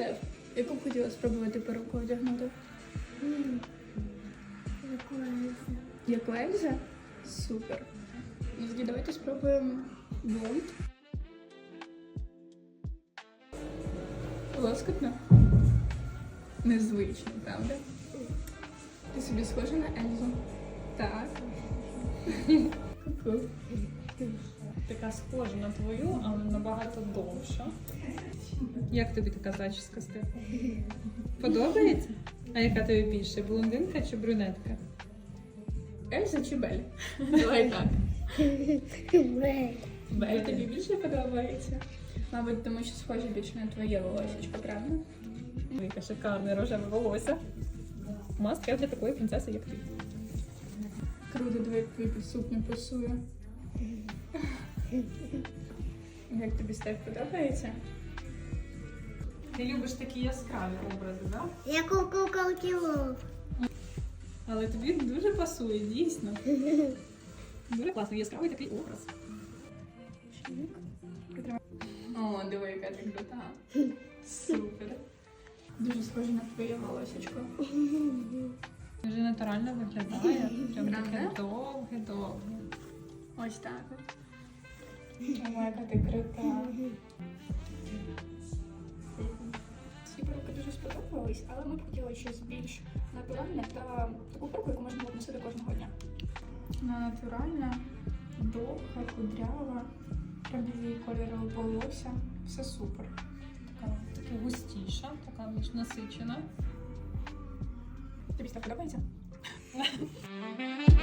Стеф, яку б хотіла спробувати перуку одягнути? Як у Ельза? Супер. Ну, тоді давайте спробуємо блонд. Лоскотно? Незвично, правда? Ти собі схожа на Ельзу? Так. Ку-ку. Така схожа на твою, але набагато довша. Як тобі така зачіска, Стефа? Подобається? А яка тобі більше? Блондинка чи брюнетка? Ельза чи Бель? Давай так. Бель тобі більше подобається? Мабуть, тому що схоже більше на твоє волосечко, правда? Яке шикарне рожеве волосся. Маска для такої принцеси, як ти. Круто, як твій сукню пасує. Як тобі Стеф подобається? Ти любиш такі яскраві образи, так? Да? Я куколки лов. Але тобі дуже пасує, дійсно. Дуже класний яскравий такий образ. О, диви, яка ти крута. Супер. Дуже схоже на твоє волосечко. Дуже натурально виглядає. Прям таке. Ось так. О, яка ти крута. Ці перуки дуже сподобались, але ми б хотіли щось більш натуральне та таку перуку, яку можна було носити кожного дня. Вона натуральна, довга, кудрява, правдиві кольори волосся. Все супер. Така, така густіша, така більш насичена. Тобі це подобається?